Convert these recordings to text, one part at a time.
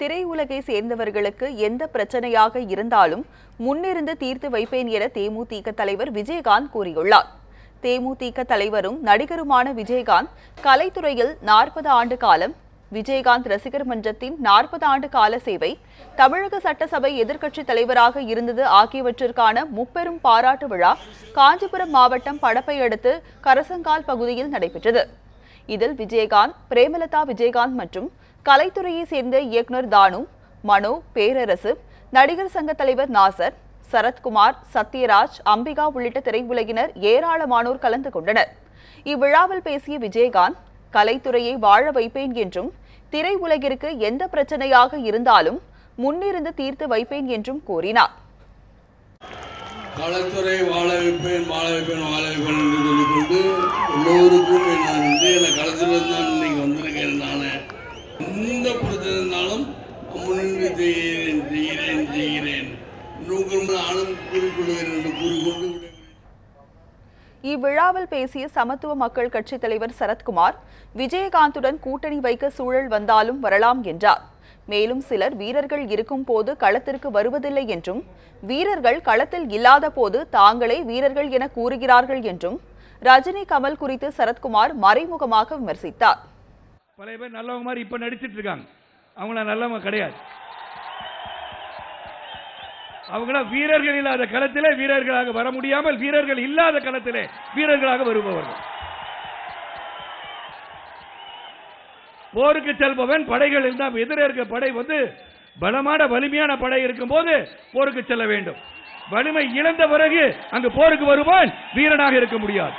திரையுலகை சேர்ந்தவர்களுக்கு எந்த பிரச்சனையாக இருந்தாலும் முன்னிருந்து தீர்த்து வைப்பேன் என தேமுதிக தலைவர் விஜயகாந்த் கூறியுள்ளார். தேமுதிக தலைவரும் நடிகருமான விஜயகாந்த் கலைத்துறையில் நாற்பது ஆண்டு காலம் விஜயகாந்த் ரசிகர் மன்றத்தின் நாற்பது ஆண்டு கால சேவை தமிழக சட்டசபை எதிர்க்கட்சித் தலைவராக இருந்தது ஆகியவற்றிற்கான முப்பெரும் பாராட்டு விழா காஞ்சிபுரம் மாவட்டம் படப்பை அடுத்து கரசங்கால் பகுதியில் நடைபெற்றது. இதில் விஜயகாந்த் பிரேமலதா விஜயகாந்த் மற்றும் கலைத்துறையை சேர்ந்த இயக்குனர் தானு மனோ பேரரசு நடிகர் சங்க தலைவர் நாசர் சரத்குமார் சத்யராஜ் அம்பிகா உள்ளிட்ட திரையுலகினர் ஏராளமானோர் கலந்து கொண்டனர். இவ்விழாவில் பேசிய விஜயகாந்த் கலைத்துறையை வாழ வைப்பேன் என்றும் திரையுலகிற்கு எந்த பிரச்சனையாக இருந்தாலும் முன்னிருந்து தீர்த்து வைப்பேன் என்றும் கூறினார். கலைத்துறை வாழ வைப்பேன் வாழ வைப்பேன் வாழ வைப்பேன் என்று கூறிக்கொண்டு. இவ்விழாவில் பேசிய சமத்துவ மக்கள் கட்சித் தலைவர் சரத்குமார் விஜயகாந்துடன் கூட்டணி வைக்க சூழல் வந்தாலும் வரலாம் என்றார். மேலும் சிலர் வீரர்கள் இருக்கும் போது களத்திற்கு வருவதில்லை என்றும் வீரர்கள் களத்தில் இல்லாத போது தாங்களே வீரர்கள் என கூறுகிறார்கள் என்றும் ரஜினி கமல் குறித்து சரத்குமார் மறைமுகமாக விமர்சித்தார். பழைய பேர் நல்லவங்க மாதிரி இப்ப நடிச்சிட்டு இருக்காங்க. அவங்கள நல்லவங்க கிடையாது. அவங்களா வீரர்கள் இல்லாத களத்திலே வீரர்களாக வர முடியாமல் வீரர்கள் இல்லாத களத்திலே வீரர்களாக வருபவர்கள். போருக்கு செல்பவன் படைகள் இருந்தால் எதிரே இருக்க படை வந்து பலமான வலிமையான படை இருக்கும் போது போருக்கு செல்ல வேண்டும். வலிமை இழந்த பிறகு அங்கு போருக்கு வருவான் வீரனாக இருக்க முடியாது.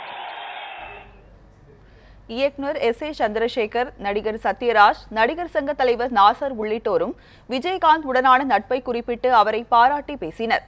இயக்குனர் எஸ் ஏ சந்திரசேகர் நடிகர் சத்யராஜ் நடிகர் சங்க தலைவர் நாசர் உள்ளிட்டோரும் விஜயகாந்த் உடனான நட்பை குறிப்பிட்டு அவரை பாராட்டி பேசினர்.